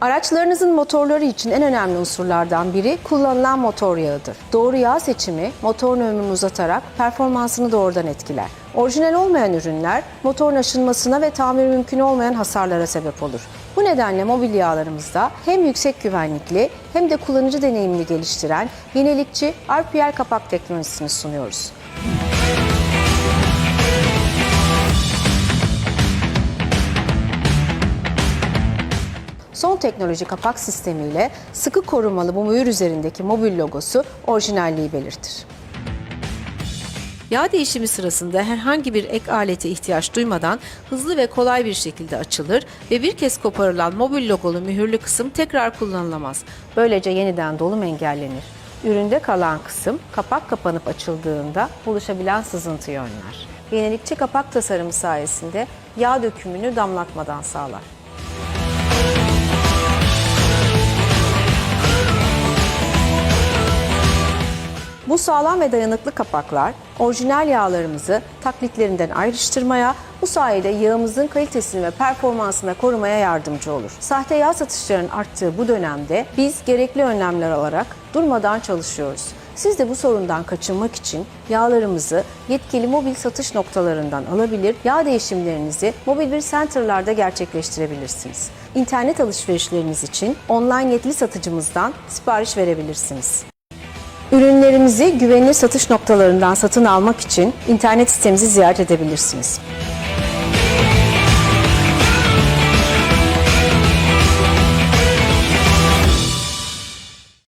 Araçlarınızın motorları için en önemli unsurlardan biri kullanılan motor yağıdır. Doğru yağ seçimi motorun ömrünü uzatarak performansını doğrudan etkiler. Orijinal olmayan ürünler motorun aşınmasına ve tamiri mümkün olmayan hasarlara sebep olur. Bu nedenle mobil yağlarımızda hem yüksek güvenlikli hem de kullanıcı deneyimini geliştiren yenilikçi RPL kapak teknolojisini sunuyoruz. Son teknoloji kapak sistemiyle sıkı korumalı bu mühür üzerindeki mobil logosu orijinalliği belirtir. Yağ değişimi sırasında herhangi bir ek alete ihtiyaç duymadan hızlı ve kolay bir şekilde açılır ve bir kez koparılan mobil logolu mühürlü kısım tekrar kullanılamaz. Böylece yeniden dolum engellenir. Üründe kalan kısım kapak kapanıp açıldığında oluşabilen sızıntıyı önler. Yenilikçi kapak tasarımı sayesinde yağ dökümünü damlatmadan sağlar. Bu sağlam ve dayanıklı kapaklar orijinal yağlarımızı taklitlerinden ayrıştırmaya, bu sayede yağımızın kalitesini ve performansını korumaya yardımcı olur. Sahte yağ satışlarının arttığı bu dönemde biz gerekli önlemler alarak durmadan çalışıyoruz. Siz de bu sorundan kaçınmak için yağlarımızı yetkili mobil satış noktalarından alabilir, yağ değişimlerinizi mobil bir center'larda gerçekleştirebilirsiniz. İnternet alışverişleriniz için online yetkili satıcımızdan sipariş verebilirsiniz. Ürünlerimizi güvenilir satış noktalarından satın almak için internet sitemizi ziyaret edebilirsiniz.